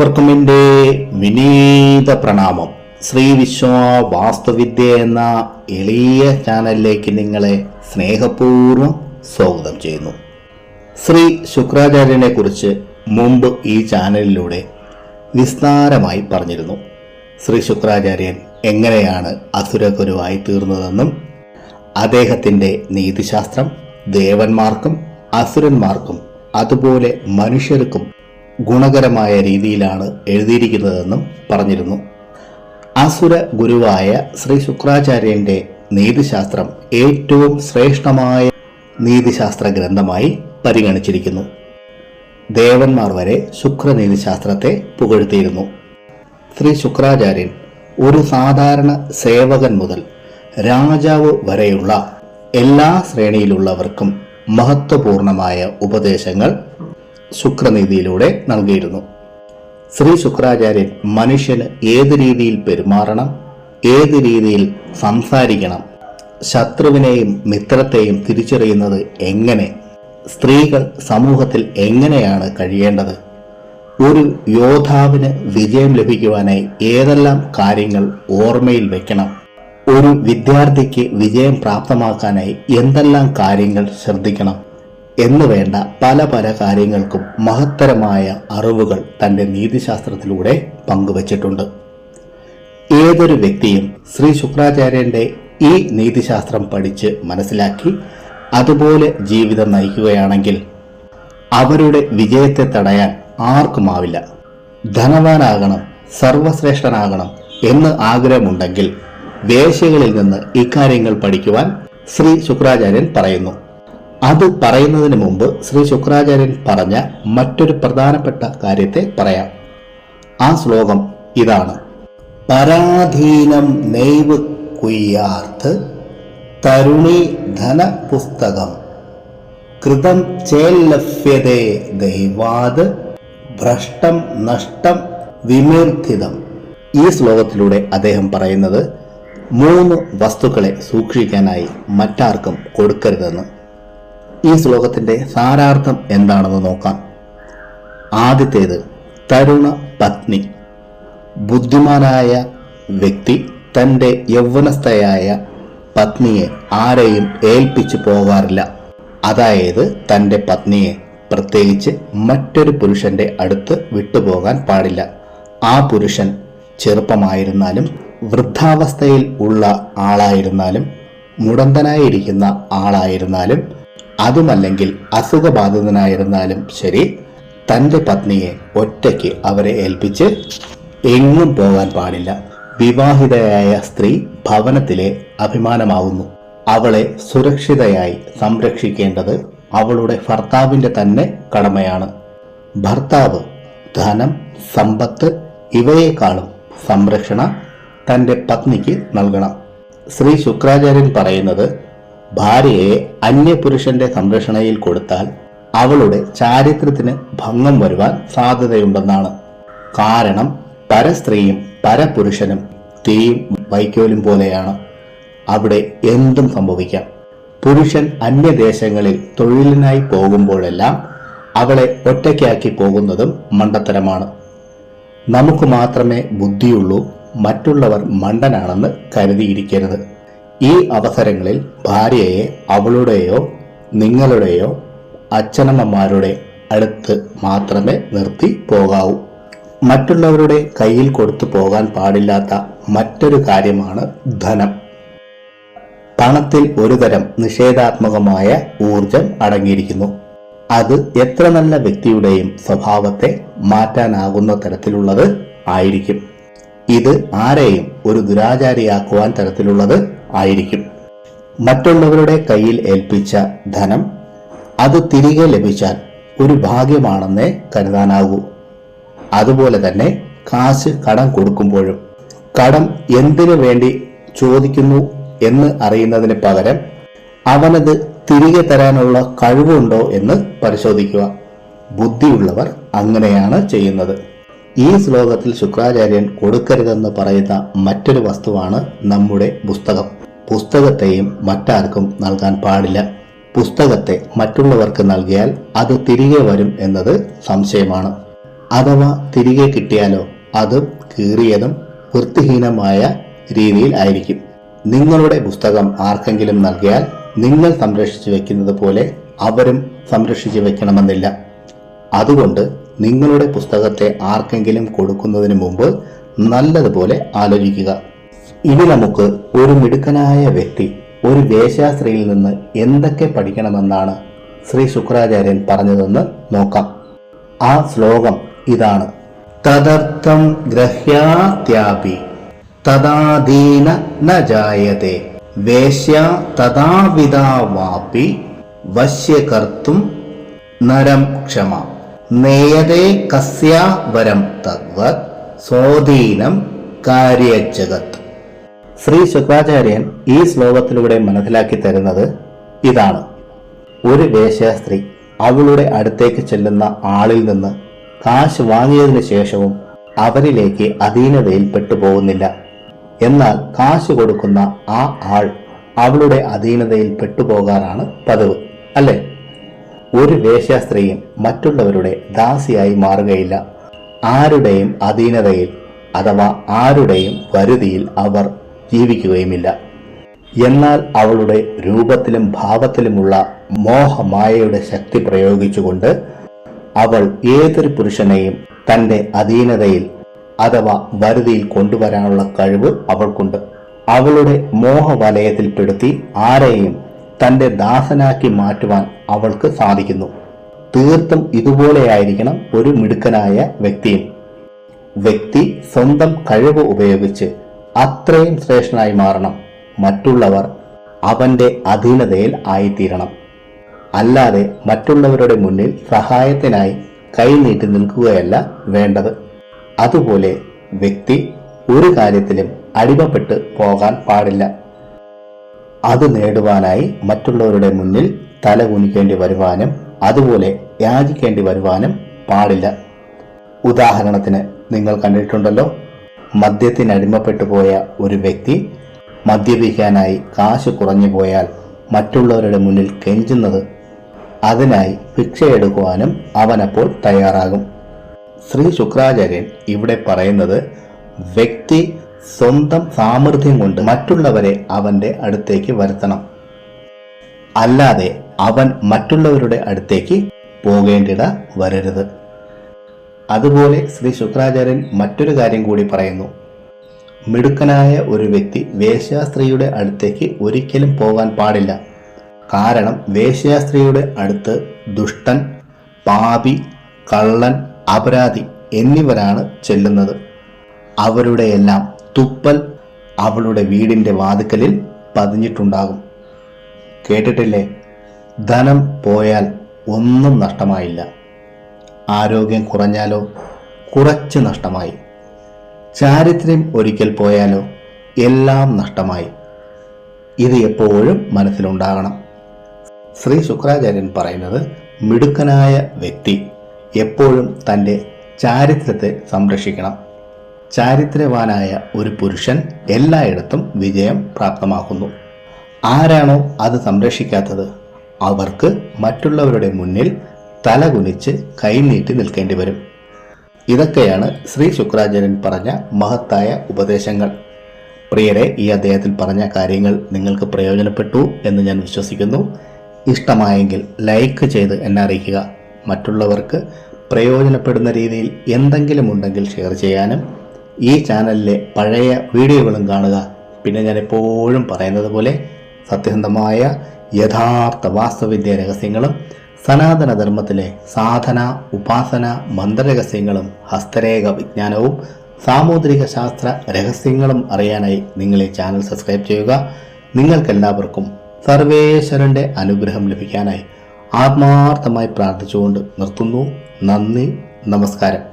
ഏവർക്കും എന്റെ വിനീത പ്രണാമം. ശ്രീ വിശ്വ വാസ്തുവിദ്യ എന്ന എളിയ ചാനലിലേക്ക് നിങ്ങളെ സ്നേഹപൂർവം സ്വാഗതം ചെയ്യുന്നു. ശ്രീ ശുക്രാചാര്യനെ കുറിച്ച് മുമ്പ് ഈ ചാനലിലൂടെ വിസ്താരമായി പറഞ്ഞിരുന്നു. ശ്രീ ശുക്രാചാര്യൻ എങ്ങനെയാണ് അസുരഗുരുവായി തീർന്നതെന്നും അദ്ദേഹത്തിന്റെ നീതിശാസ്ത്രം ദേവന്മാർക്കും അസുരന്മാർക്കും അതുപോലെ മനുഷ്യർക്കും ഗുണകരമായ രീതിയിലാണ് എഴുതിയിരിക്കുന്നതെന്നും പറഞ്ഞിരുന്നു. അസുര ഗുരുവായ ശ്രീ ശുക്രാചാര്യന്റെ നീതിശാസ്ത്രം ഏറ്റവും ശ്രേഷ്ഠമായ നീതിശാസ്ത്ര ഗ്രന്ഥമായി പരിഗണിച്ചിരിക്കുന്നു. ദേവന്മാർ വരെ ശുക്രനീതിശാസ്ത്രത്തെ പുകഴ്ത്തിയിരുന്നു. ശ്രീ ശുക്രാചാര്യൻ ഒരു സാധാരണ സേവകൻ മുതൽ രാജാവ് വരെയുള്ള എല്ലാ ശ്രേണിയിലുള്ളവർക്കും മഹത്വപൂർണമായ ഉപദേശങ്ങൾ ശുക്രനീതിയിലൂടെ നൽകിയിരുന്നു. ശ്രീ ശുക്രാചാര്യൻ മനുഷ്യന് ഏത് രീതിയിൽ പെരുമാറണം ഏത് രീതിയിൽ സംസാരിക്കണം ശത്രുവിനെയും മിത്രത്തെയും തിരിച്ചറിയുന്നത് എങ്ങനെ സ്ത്രീകൾ സമൂഹത്തിൽ എങ്ങനെയാണ് കഴിയേണ്ടത് ഒരു യോദ്ധാവിന് വിജയം ലഭിക്കുവാനായി ഏതെല്ലാം കാര്യങ്ങൾ ഓർമ്മയിൽ വെക്കണം ഒരു വിദ്യാർത്ഥിക്ക് വിജയം പ്രാപ്തമാക്കാനായി എന്തെല്ലാം കാര്യങ്ങൾ ശ്രദ്ധിക്കണം എന്ന് വേണ്ട പല പല കാര്യങ്ങൾക്കും മഹത്തരമായ അറിവുകൾ തന്റെ നീതിശാസ്ത്രത്തിലൂടെ പങ്കുവച്ചിട്ടുണ്ട്. ഏതൊരു വ്യക്തിയും ശ്രീ ശുക്രാചാര്യന്റെ ഈ നീതിശാസ്ത്രം പഠിച്ച് മനസ്സിലാക്കി അതുപോലെ ജീവിതം നയിക്കുകയാണെങ്കിൽ അവരുടെ വിജയത്തെ തടയാൻ ആർക്കുമാവില്ല ധനവാനാകണം സർവശ്രേഷ്ഠനാകണം എന്ന് ആഗ്രഹമുണ്ടെങ്കിൽ വേശ്യകളിൽ നിന്ന് ഇക്കാര്യങ്ങൾ പഠിക്കുവാൻ ശ്രീ ശുക്രാചാര്യൻ പറയുന്നു. അത് പറയുന്നതിന് മുമ്പ് ശ്രീ ശുക്രാചാര്യൻ പറഞ്ഞ മറ്റൊരു പ്രധാനപ്പെട്ട കാര്യത്തെ പറയാം. ആ ശ്ലോകം ഇതാണ്. പരാധീനം നെയ്വ് കുയ്യാർത്ത് തരുണി ധന പുസ്തകം. കൃതം ചേല്ലഭ്യതേ ദൈവാത് ഭ്രഷ്ടം നഷ്ടം വിമീർത്തിതം ഈ ശ്ലോകത്തിലൂടെ അദ്ദേഹം പറയുന്നത് മൂന്ന് വസ്തുക്കളെ സൂക്ഷിക്കാനായി മറ്റാർക്കും കൊടുക്കരുതെന്ന്. ഈ ശ്ലോകത്തിന്റെ സാരാർത്ഥം എന്താണെന്ന് നോക്കാം. ആദ്യത്തേത് തരുണ പത്നി ബുദ്ധിമാനായ വ്യക്തി തന്റെ യൗവനസ്ഥയായ പത്നിയെ ആരെയും ഏൽപ്പിച്ചു പോകാറില്ല. അതായത് തന്റെ പത്നിയെ പ്രത്യേകിച്ച് മറ്റൊരു പുരുഷന്റെ അടുത്ത് വിട്ടുപോകാൻ പാടില്ല. ആ പുരുഷൻ ചെറുപ്പമായിരുന്നാലും വൃദ്ധാവസ്ഥയിൽ ഉള്ള ആളായിരുന്നാലും മുടന്തനായിരിക്കുന്ന ആളായിരുന്നാലും അതുമല്ലെങ്കിൽ അസുഖബാധിതനായിരുന്നാലും ശരി തന്റെ പത്നിയെ ഒറ്റയ്ക്ക് അവരെ ഏൽപ്പിച്ച് എങ്ങും പോകാൻ പാടില്ല. വിവാഹിതയായ സ്ത്രീ ഭവനത്തിലെ അഭിമാനമാവുന്നു. അവളെ സുരക്ഷിതയായി സംരക്ഷിക്കേണ്ടത് അവളുടെ ഭർത്താവിന്റെ തന്നെ കടമയാണ്. ഭർത്താവ് ധനം സമ്പത്ത് ഇവയെക്കാളും സംരക്ഷണ തന്റെ പത്നിക്ക് നൽകണം. ശ്രീ ശുക്രാചാര്യൻ പറയുന്നത് ഭാര്യയെ അന്യപുരുഷന്റെ സംരക്ഷണയിൽ കൊടുത്താൽ അവളുടെ ചാരിത്രത്തിന് ഭംഗം വരുവാൻ സാധ്യതയുണ്ടെന്നാണ്. കാരണം പരസ്ത്രീയും പരപുരുഷനും തീയും വൈക്കോലും പോലെയാണ്. അവിടെ എന്തും സംഭവിക്കാം. പുരുഷൻ അന്യദേശങ്ങളിൽ തൊഴിലിനായി പോകുമ്പോഴെല്ലാം അവളെ ഒറ്റയ്ക്കാക്കി പോകുന്നതും മണ്ടത്തരമാണ്. നമുക്ക് മാത്രമേ ബുദ്ധിയുള്ളൂ മറ്റുള്ളവർ മണ്ടനാണെന്ന് കരുതിയിരിക്കരുത്. ഈ അവസരങ്ങളിൽ ഭാര്യയെ അവളുടെയോ നിങ്ങളുടെയോ അച്ഛനമ്മമാരുടെ അടുത്ത് മാത്രമേ നിർത്തി പോകാവൂ. മറ്റുള്ളവരുടെ കയ്യിൽ കൊടുത്തു പോകാൻ പാടില്ലാത്ത മറ്റൊരു കാര്യമാണ് ധനം. പണത്തിൽ ഒരുതരം നിഷേധാത്മകമായ ഊർജം അടങ്ങിയിരിക്കുന്നു. അത് എത്ര നല്ല വ്യക്തിയുടെയും സ്വഭാവത്തെ മാറ്റാനാകുന്ന തരത്തിലുള്ളത് ആയിരിക്കും. ഇത് ആരെയും ഒരു ദുരാചാരിയാക്കുവാൻ തരത്തിലുള്ളത് ആയിരിക്കും. മറ്റുള്ളവരുടെ കയ്യിൽ ഏൽപ്പിച്ച ധനം അത് തിരികെ ലഭിച്ചാൽ ഒരു ഭാഗ്യമാണെന്നേ കരുതാനാകൂ. അതുപോലെ തന്നെ കാശ് കടം കൊടുക്കുമ്പോഴും കടം എന്തിനു വേണ്ടി ചോദിക്കുന്നു എന്ന് അറിയുന്നതിന് പകരം അവനത് തിരികെ തരാനുള്ള കഴിവുണ്ടോ എന്ന് പരിശോധിക്കുക. ബുദ്ധിയുള്ളവർ അങ്ങനെയാണ് ചെയ്യുന്നത്. ഈ ശ്ലോകത്തിൽ ശുക്രാചാര്യൻ കൊടുക്കരുതെന്ന് പറയുന്ന മറ്റൊരു വസ്തുവാണ് നമ്മുടെ പുസ്തകം. പുസ്തകത്തെയും മറ്റാർക്കും നൽകാൻ പാടില്ല. പുസ്തകത്തെ മറ്റുള്ളവർക്ക് നൽകിയാൽ അത് തിരികെ വരും എന്നത് സംശയമാണ്. അഥവാ തിരികെ കിട്ടിയാലോ അതും കീറിയതും വൃത്തിഹീനമായ രീതിയിൽ ആയിരിക്കും. നിങ്ങളുടെ പുസ്തകം ആർക്കെങ്കിലും നൽകിയാൽ നിങ്ങൾ സംരക്ഷിച്ചു വെക്കുന്നത് പോലെ അവരും സംരക്ഷിച്ചു വെക്കണമെന്നില്ല. അതുകൊണ്ട് നിങ്ങളുടെ പുസ്തകത്തെ ആർക്കെങ്കിലും കൊടുക്കുന്നതിന് മുമ്പ് നല്ലതുപോലെ ആലോചിക്കുക. ഇനി നമുക്ക് ഒരു മിടുക്കനായ വ്യക്തി ഒരു വേശ്യാസ്ത്രീയിൽ നിന്ന് എന്തൊക്കെ പഠിക്കണമെന്നാണ് ശ്രീ ശുക്രാചാര്യൻ പറഞ്ഞതെന്ന് നോക്കാം. ആ ശ്ലോകം ഇതാണ്. തദർത്ഥം ഗ്രഹ്യാത്യാപി തദാധീന ന ജായതേ വേശ്യ തഥാവിധാ വാപി വശ്യകർത്തും നരം ക്ഷമ നേയതേ കസ്യാ വരം തദ്വത് സ്വാധീനം കാര്യജഗത് ശ്രീ ശുക്രാചാര്യൻ ഈ ശ്ലോകത്തിലൂടെ മനസ്സിലാക്കി തരുന്നത് ഇതാണ്. ഒരു വേശ്യാസ്ത്രീ അവളുടെ അടുത്തേക്ക് ചെല്ലുന്ന ആളിൽ നിന്ന് കാശ് വാങ്ങിയതിനു ശേഷവും അവരിലേക്ക് അധീനതയിൽ പെട്ടുപോകുന്നില്ല എന്നാൽ കാശ് കൊടുക്കുന്ന ആ ആൾ അവളുടെ അധീനതയിൽ പെട്ടുപോകാറാണ് പതിവ് അല്ലേ? ഒരു വേശ്യാസ്ത്രീയും മറ്റുള്ളവരുടെ ദാസിയായി മാറുകയില്ല. ആരുടെയും അധീനതയിൽ അഥവാ ആരുടെയും വരുതിയിൽ അവർ ജീവിക്കുകയുമില്ല. എന്നാൽ അവളുടെ രൂപത്തിലും ഭാവത്തിലുമുള്ള മോഹമായയുടെ ശക്തി പ്രയോഗിച്ചുകൊണ്ട് അവൾ ഏതൊരു പുരുഷനെയും തന്റെ അധീനതയിൽ അഥവാ വരുതിയിൽ കൊണ്ടുവരാനുള്ള കഴിവ് അവൾക്കുണ്ട്. അവളുടെ മോഹവലയത്തിൽപ്പെടുത്തി ആരെയും തന്റെ ദാസനാക്കി മാറ്റുവാൻ അവൾക്ക് സാധിക്കുന്നു. തീർത്തും ഇതുപോലെയായിരിക്കണം ഒരു മിടുക്കനായ വ്യക്തിയും. വ്യക്തി സ്വന്തം കഴിവ് ഉപയോഗിച്ച് അത്രയും ശ്രേഷ്ഠനായി മാറണം. മറ്റുള്ളവർ അവന്റെ അധീനതയിൽ ആയിത്തീരണം. അല്ലാതെ മറ്റുള്ളവരുടെ മുന്നിൽ സഹായത്തിനായി കൈനീട്ടി നിൽക്കുകയല്ല വേണ്ടത്. അതുപോലെ വ്യക്തി ഒരു കാര്യത്തിലും അടിമപ്പെട്ട് പോകാൻ പാടില്ല. അത് നേടുവാനായി മറ്റുള്ളവരുടെ മുന്നിൽ തല കുനിക്കേണ്ടി വരുവാനും അതുപോലെ യാചിക്കേണ്ടി വരുവാനും പാടില്ല. ഉദാഹരണത്തിന് നിങ്ങൾ കണ്ടിട്ടുണ്ടല്ലോ മദ്യത്തിനടിമപ്പെട്ടു പോയ ഒരു വ്യക്തി മദ്യപിക്കാനായി കാശ് കുറഞ്ഞു പോയാൽ മറ്റുള്ളവരുടെ മുന്നിൽ കെഞ്ചുന്നത് അതിനായി ഭിക്ഷയെടുക്കുവാനും അവനപ്പോൾ തയ്യാറാകും. ശ്രീ ശുക്രാചാര്യൻ ഇവിടെ പറയുന്നത് വ്യക്തി സ്വന്തം സാമർഥ്യം കൊണ്ട് മറ്റുള്ളവരെ അവന്റെ അടുത്തേക്ക് വരുത്തണം. അല്ലാതെ അവൻ മറ്റുള്ളവരുടെ അടുത്തേക്ക് പോകേണ്ടിട വരരുത്. അതുപോലെ ശ്രീ ശുക്രാചാര്യൻ മറ്റൊരു കാര്യം കൂടി പറയുന്നു. മിടുക്കനായ ഒരു വ്യക്തി വേശ്യാസ്ത്രീയുടെ അടുത്തേക്ക് ഒരിക്കലും പോകാൻ പാടില്ല. കാരണം വേശ്യാസ്ത്രീയുടെ അടുത്ത് ദുഷ്ടൻ പാപി കള്ളൻ അപരാധി എന്നിവരാണ് ചെല്ലുന്നത്. അവരുടെ എല്ലാം തുപ്പൽ അവളുടെ വീടിന്റെ വാതുക്കലിൽ പതിഞ്ഞിട്ടുണ്ടാകും. കേട്ടിട്ടില്ലേ? ധനം പോയാൽ ഒന്നും നഷ്ടമായില്ല. ആരോഗ്യം കുറഞ്ഞാലോ? കുറച്ച് നഷ്ടമായി. ചാരിത്രം ഒരിക്കൽ പോയാലോ? എല്ലാം നഷ്ടമായി. ഇത് എപ്പോഴും മനസ്സിലുണ്ടാകണം. ശ്രീ ശുക്രാചാര്യൻ പറയുന്നത് മിടുക്കനായ വ്യക്തി എപ്പോഴും തന്റെ ചാരിത്രത്തെ സംരക്ഷിക്കണം. ചാരിത്രവാനായ ഒരു പുരുഷൻ എല്ലായിടത്തും വിജയം പ്രാപ്തമാക്കുന്നു. ആരാണോ അത് സംരക്ഷിക്കാത്തത്? അവർക്ക് മറ്റുള്ളവരുടെ മുന്നിൽ തലകുനിച്ച് കൈനീട്ടി നിൽക്കേണ്ടി വരും. ഇതൊക്കെയാണ് ശ്രീ ശുക്രാചാര്യൻ പറഞ്ഞ മഹത്തായ ഉപദേശങ്ങൾ. പ്രിയരെ ഈ അദ്ദേഹത്തിൽ പറഞ്ഞ കാര്യങ്ങൾ നിങ്ങൾക്ക് പ്രയോജനപ്പെട്ടു എന്ന് ഞാൻ വിശ്വസിക്കുന്നു. ഇഷ്ടമായെങ്കിൽ ലൈക്ക് ചെയ്ത് എന്നെ അറിയിക്കുക. മറ്റുള്ളവർക്ക് പ്രയോജനപ്പെടുന്ന രീതിയിൽ എന്തെങ്കിലും ഉണ്ടെങ്കിൽ ഷെയർ ചെയ്യാനും ഈ ചാനലിലെ പഴയ വീഡിയോകളും കാണുക. പിന്നെ ഞാൻ എപ്പോഴും പറയുന്നത് പോലെ സത്യസന്ധമായ യഥാർത്ഥ വാസ്തവിദ്യ രഹസ്യങ്ങളും സനാതന ധർമ്മത്തിലെ സാധന ഉപാസന മന്ത്രരഹസ്യങ്ങളും ഹസ്തരേഖ വിജ്ഞാനവും സാമുദ്രിക ശാസ്ത്ര രഹസ്യങ്ങളും അറിയാനായി നിങ്ങൾ ഈ ചാനൽ സബ്സ്ക്രൈബ് ചെയ്യുക. നിങ്ങൾക്കെല്ലാവർക്കും സർവേശ്വരന്റെ അനുഗ്രഹം ലഭിക്കാനായി ആത്മാർത്ഥമായി പ്രാർത്ഥിച്ചുകൊണ്ട് നിർത്തുന്നു. നന്ദി നമസ്കാരം.